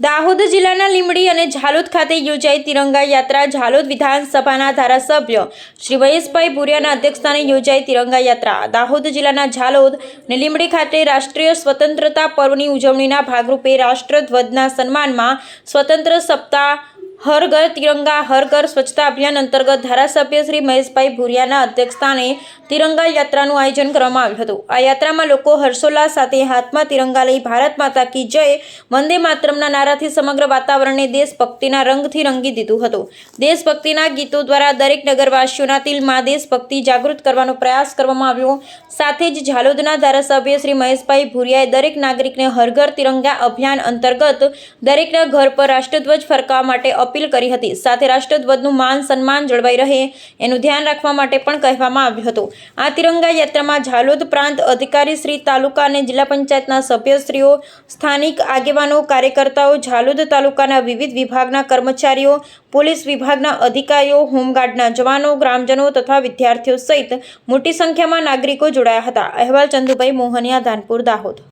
દાહોદ જિલ્લાના લીંબડી અને ઝાલોદ ખાતે યોજાઈ તિરંગા યાત્રા. ઝાલોદ વિધાનસભાના ધારાસભ્ય શ્રી મહેશભાઈ ભુરિયાના અધ્યક્ષસ્થાને યોજાઈ તિરંગા યાત્રા. દાહોદ જિલ્લાના ઝાલોદ અને લીંબડી ખાતે રાષ્ટ્રીય સ્વતંત્રતા પર્વની ઉજવણીના ભાગરૂપે રાષ્ટ્રધ્વજના સન્માનમાં સ્વતંત્ર સપ્તાહ હર ઘર તિરંગા, હર ઘર સ્વચ્છતા અભિયાન અંતર્ગત ધારાસભ્ય શ્રી મહેશભાઈ ભુરિયાના અધ્યક્ષસ્થાને તિરંગા યાત્રાનું આયોજન કરવામાં આવ્યું હતું. આ યાત્રામાં લોકો હર્ષોલ્લાસ સાથે હાથમાં તિરંગા લઈ ભારત માતા કી જય, વંદે માતરમના નારાથી સમગ્ર વાતાવરણને દેશભક્તિના રંગથી રંગી દીધું હતું. દેશભક્તિના ગીતો દ્વારા દરેક નગરવાસીઓના તિલમાં દેશભક્તિ જાગૃત કરવાનો પ્રયાસ કરવામાં આવ્યો. સાથે જ ઝાલોદના ધારાસભ્ય શ્રી મહેશભાઈ ભુરિયાએ દરેક નાગરિકને હર ઘર તિરંગા અભિયાન અંતર્ગત દરેકના ઘર પર રાષ્ટ્રધ્વજ ફરકાવવા માટે અપીલ કરી હતી. સાથે રાષ્ટ્રધ્વજનું માન, સન્માન જળવાઈ રહે એનું ધ્યાન રાખવા માટે પણ કહેવામાં આવ્યું હતું. આ તિરંગા યાત્રામાં ઝાલોદ પ્રાંત અધિકારી શ્રી તાલુકા અને જિલ્લા પંચાયતના સભ્યશ્રીઓ, સ્થાનિક આગેવાનો, કાર્યકર્તાઓ, ઝાલોદ તાલુકાના વિવિધ વિભાગના કર્મચારીઓ, પોલીસ વિભાગના અધિકારીઓ, હોમગાર્ડના જવાનો, ગ્રામજનો તથા વિદ્યાર્થીઓ સહિત મોટી સંખ્યામાં નાગરિકો જોડાયા હતા. અહેવાલ ચંદુભાઈ મોહનિયા, ધાનપુર, દાહોદ.